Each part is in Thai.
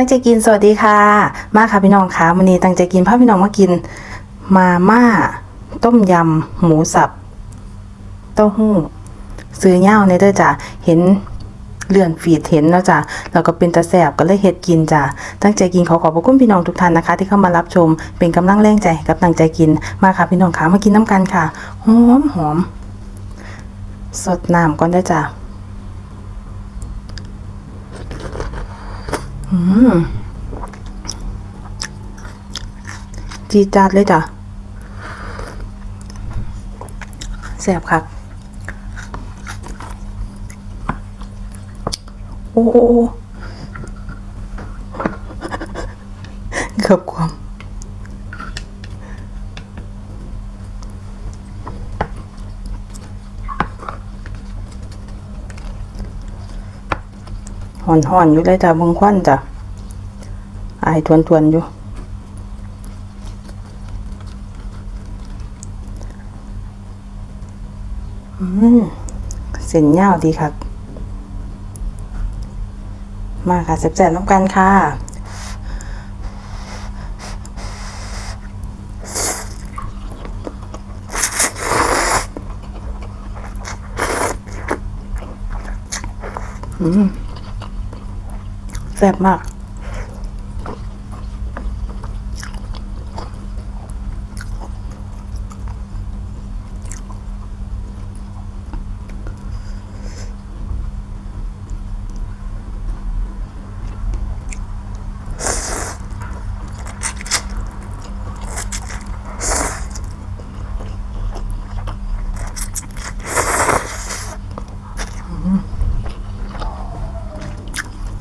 ตั้งใจกินสวัสดีค่ะ มาค่ะพี่น้องค่ะวันนี้ตั้งใจกินพาพี่น้องมากิน มาม่า ต้มยำ หมูสับ เต้าหู้ ซื้อเง่าในเด้อจ้ะเห็นเลื่อนฟีดเห็นแล้วจ้ะแล้วก็เป็นตาแสบก็เลยเฮ็ดกินจ้ะตั้งใจกินขอขอบพระคุณพี่น้องทุกท่านนะคะ ที่เข้ามารับชม เป็นกำลังแรงใจกับตั้งใจกินมาค่ะพี่น้องค่ะมากินน้ำกันค่ะหอมหอมสดน้ำก่อนได้จ้ะอืม จีจัดเลยจ้ะแสบค่ะโอ้โอ้เกือบความ ห่อนห่อนๆอยู่เลยจ้ะเบงควันจ้ะอายทวนทวนๆอยู่ืมเส้นยาวดีครับมาค่ะแซ่บๆน้ำกันค่ะอืม แซ่บมาก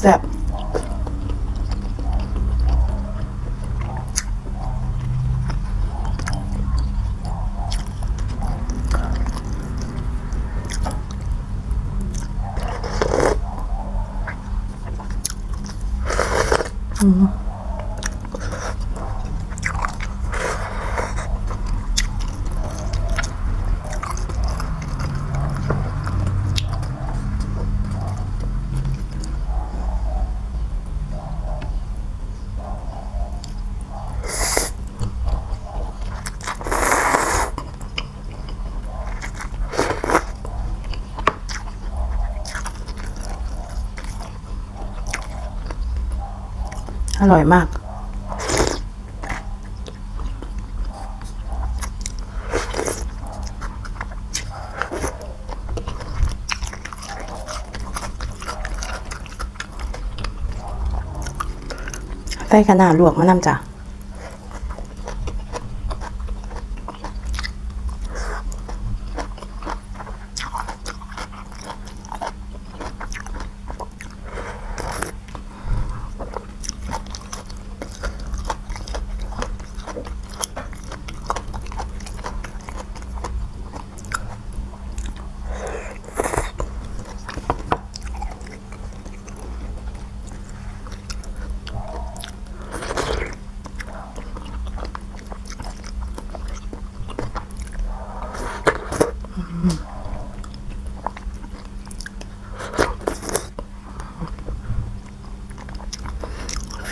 แซ่บ อร่อยมาก ใส่ขนาดลวกมะนำจ้ะ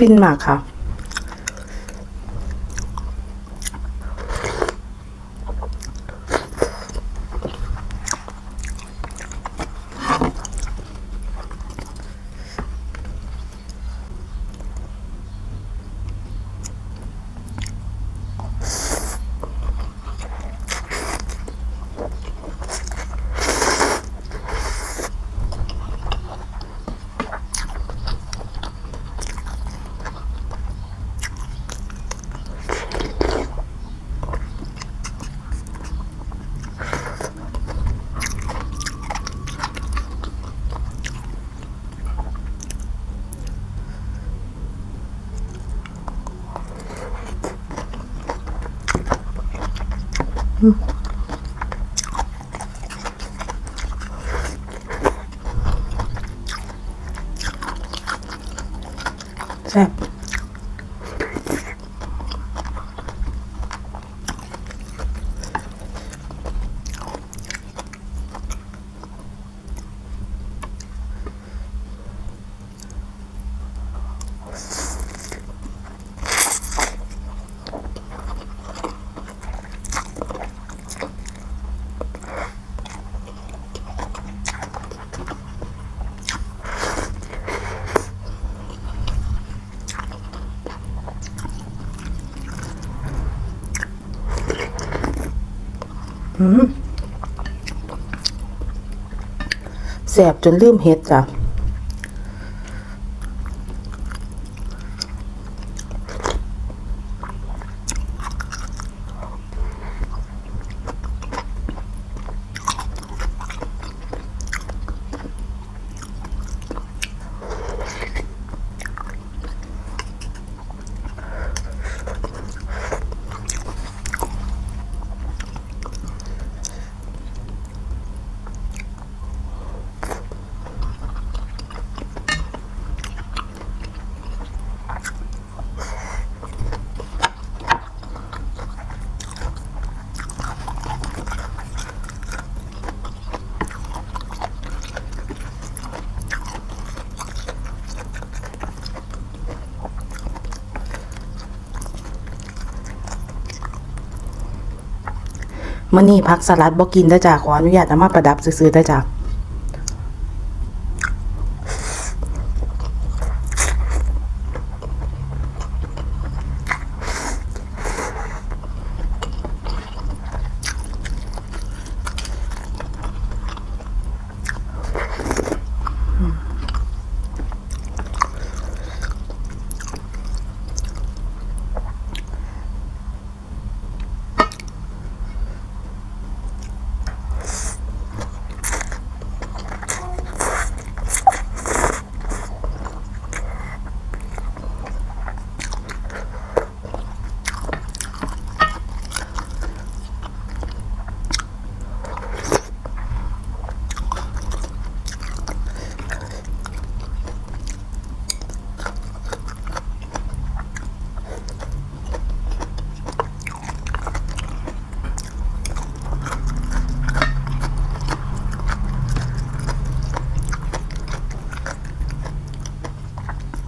ฟินมากค่ะ แซ่บ แสบจนลืมเฮ็ดจ้ะ มื่อนี้พักสลัดบ่กินได้จ้ะขออนุญาตเอามาประดับซื้อๆได้จ้ะ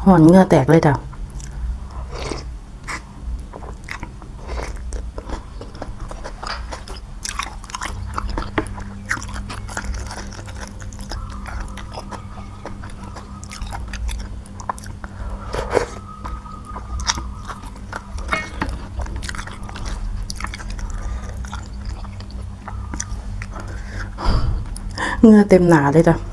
หอนเหงื่อแตกเลยจ้ะเหงื่อเต็มหนาเลยจ้ะ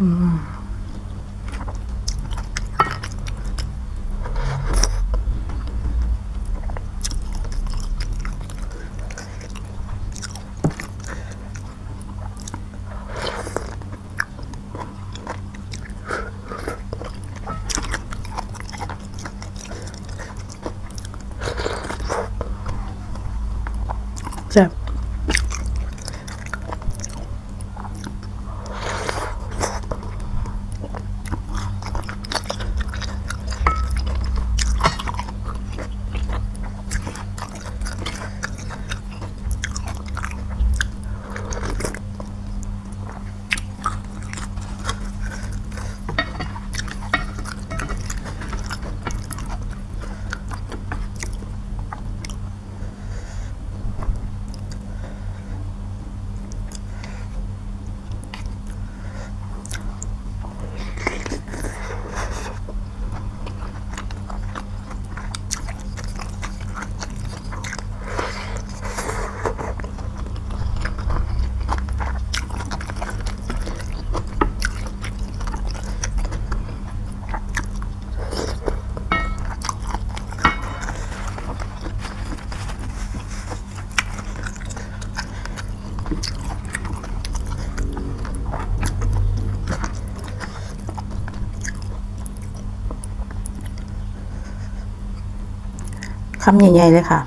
แซ่ำใหญ่ๆเลยค่ะ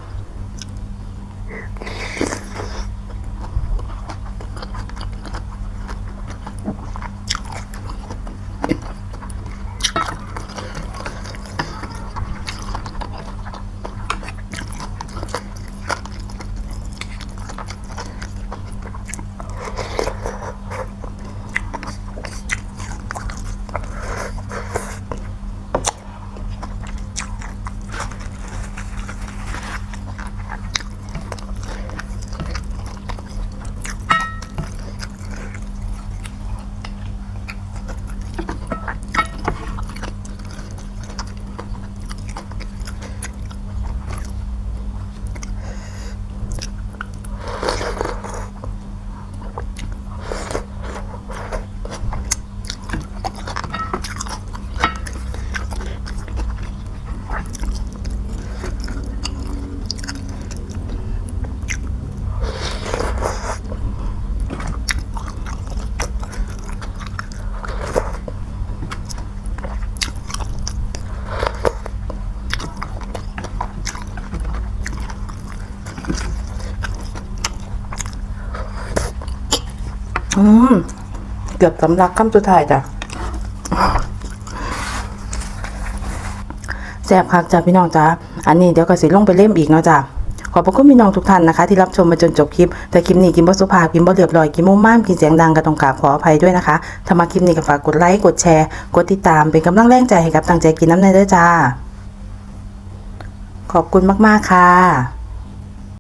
อืม เกือบสำลักคำสุดท้ายจ้ะแซ่บคักจ้ะพี่น้องจ้ะอันนี้เดี๋ยวก็สิลงไปเล่มอีกเนาะจ้ะขอบพระคุณพี่น้องทุกท่านนะคะ ที่รับชมมาจนจบคลิป แต่คลิปนี้กินบ่สุภาพกินบ่เรียบร้อยกินมุมม่ามกินเสียงดังก็ต้องกราบขออภัยด้วยนะคะถ้ามาคลิปนี้ก็ฝากกดไลค์กดแชร์ กดติดตามเป็นกำลังแรงใจให้กับตั้งใจกินน้ำในด้อจ้า ขอบคุณมากๆค่ะ